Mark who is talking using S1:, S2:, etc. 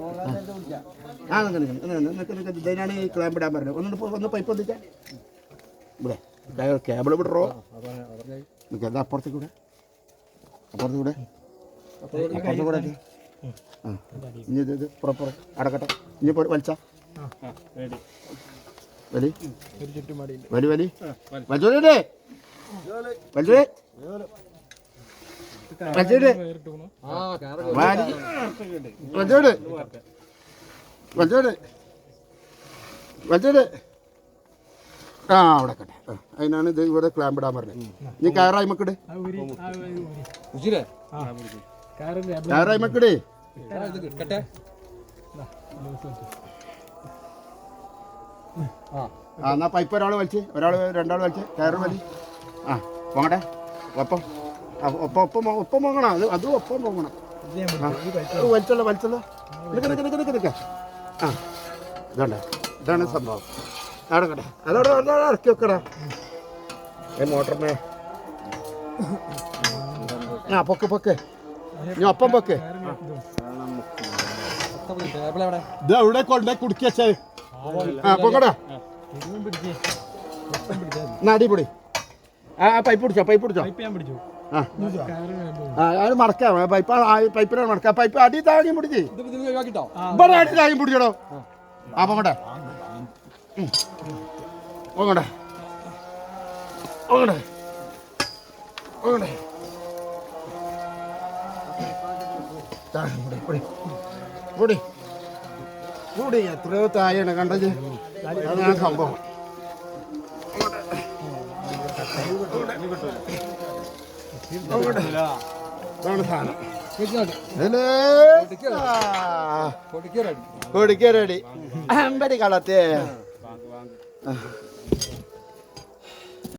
S1: ആ നിൽക്ക് നിൽക്ക് നിൽക്ക് നിൽക്ക് ഇതിനാണ് ഈ ക്ലാമ്പ് ഇടാൻ പറഞ്ഞത്. ഒന്ന് ഒന്ന് പൈപ്പ് വന്നിട്ടേ ഇവിടെ കേബിൾ വിടറോ. നിൽക്ക് അത് അപ്പുറത്തേക്ക് കൂടെ അപ്പുറത്ത് കൂടെ അപ്പുറത്ത് കൂടെ. ആ ഇനി ഇത് ഇത് പുറപ്പുറം അടക്കട്ടെ. ഇനി പോയി വലിച്ച. വലി. വലി വലി വലി. വലി വലിച്ചോടേ. വാരി വലിച്ചോട് വലിച്ചോട് വലിച്ചോട് ആ അവിടെ കട്ടെ. അതിനാണ് ഇത് ഇവിടെ ക്ലാമ്പ് ഇടാൻ പറഞ്ഞത് നീ കയറായി മക്കട് കയറായി മക്കടേ ആ എന്നാ പൈപ്പ് ഒരാൾ വലിച്ച് ഒരാൾ രണ്ടാൾ വലിച്ച് കയറ് മതി ആ പോങ്ങട്ടെ. ഒപ്പം. ഒപ്പം ഒപ്പം പോ- ഒപ്പം പോകണം. അത് അതും ഒപ്പം പോകണം. വലിച്ചോളൂ. വലിച്ചോളൂ നിൽക്ക് നിൽക്ക് നിൽക്ക് നിൽക്ക് ആ. ഇതാണ് ഇതാണ് സംഭവം. നടക്കട്ടെ അതോടെ അതോടെ ഇറക്കി വെക്കടാ. ഏ മോട്ടറിനെ. ആ പൊക്ക് പൊക്ക്. ഞാൻ ഒപ്പം പൊക്ക്. ഇത് എവിടെ കൊണ്ടേ കുടുക്കി വെച്ചേ? ആ പൊക്കടാ. അടിപൊളി. ആ ആ, പൈപ്പ് പിടിച്ചോ പൈപ്പ് പിടിച്ചോ. ആ. അത് മടക്കാം. പൈപ്പ് പൈപ്പിനാണ് മടക്കാം പൈപ്പ് അടി താഴെ പിടിച്ച് ഇവിടെ അടി താഴെ പിടിച്ചോടോ. കൂടി കൂടി എത്രയോ താഴെയാണ് കണ്ടത്. അതാണ് സംഭവം. സാധനം. കൊടിക്കരടി അമ്പടി കളത്തെ